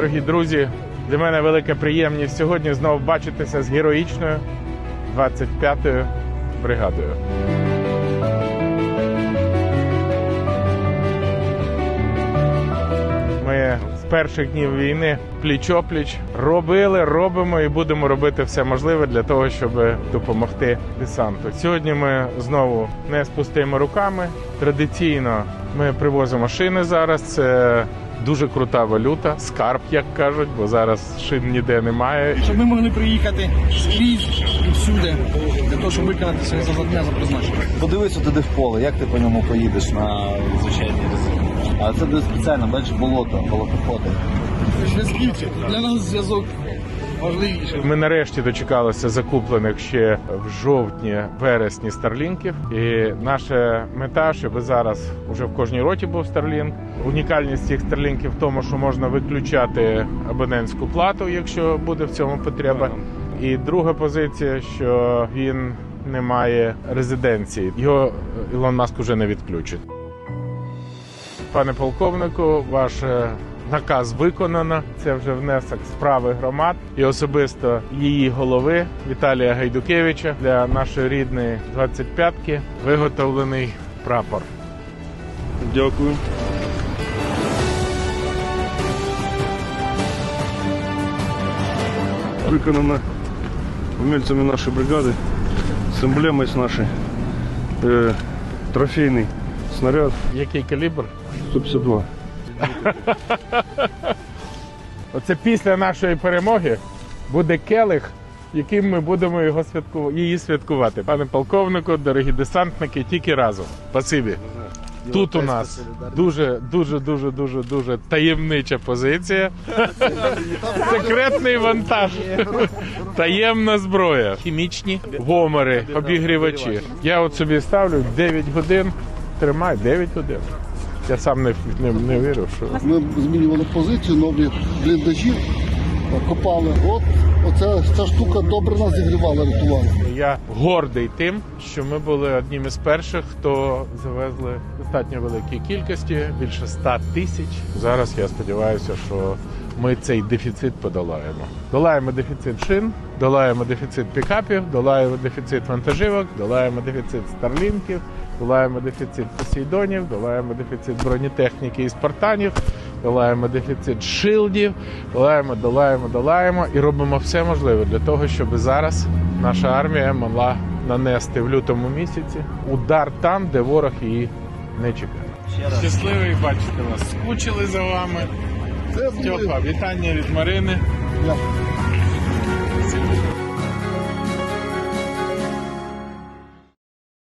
Дорогі друзі, для мене велика приємність сьогодні знову бачитися з героїчною 25-ю бригадою. Ми з перших днів війни пліч-опліч робили, робимо і будемо робити все можливе для того, щоб допомогти десанту. Сьогодні ми знову не з пустими руками. Традиційно ми привозимо шини зараз. Це дуже крута валюта, скарб, як кажуть, бо зараз шин ніде немає. Щоб ми могли приїхати скрізь і всюди, для того, щоб виконати своє завдання за призначення. Подивися туди в поле, як ти по ньому поїдеш на звичайний резині. А це буде спеціально, бачиш, болото, болотоходи. Для нас зв'язок важливіший. Ми нарешті дочекалися закуплених ще в жовтні, вересні старлінків. І наша мета, щоб зараз уже в кожній роті був старлінк. Унікальність цих старлінків в тому, що можна виключати абонентську плату, якщо буде в цьому потреба. І друга позиція, що він не має резиденції. Його Ілон Маск уже не відключить. Пане полковнику, ваш е, наказ виконано. Це вже внесок справи громад і особисто її голови Віталія Гайдукевича для нашої рідної 25-ки виготовлений прапор. Дякую. Виконано умельцями нашої бригади з емблемою з нашої. Е, трофейний снаряд Який калібр? 152. Оце після нашої перемоги буде келих, яким ми будемо його святку... її святкувати. Пане полковнику, дорогі десантники, тільки разом. Спасибі. Тут у нас дуже, дуже, дуже, дуже, дуже таємнича позиція. Секретний вантаж. Таємна зброя. Хімічні гомери, обігрівачі. Я от собі ставлю 9 годин. Тримай 9 годин. Я сам не, не, не вірю, що. Ми змінювали позицію, нові бліндажі копали. От оця ця штука добре нас зігрівала, рятувала. Я гордий тим, що ми були одним із перших, хто завезли достатньо великі кількості, більше 100 тисяч. Зараз я сподіваюся, що ми цей дефіцит подолаємо. Долаємо дефіцит шин, долаємо дефіцит пікапів, долаємо дефіцит вантажівок, долаємо дефіцит старлінків, долаємо дефіцит посейдонів, долаємо дефіцит бронетехніки і спартанів, долаємо дефіцит шилдів, долаємо, долаємо, долаємо і робимо все можливе для того, щоб зараз наша армія могла нанести в лютому місяці удар там, де ворог її не чекає. Щасливий бачити вас. Скучили за вами. Степа, вітання від Марини. Дякую.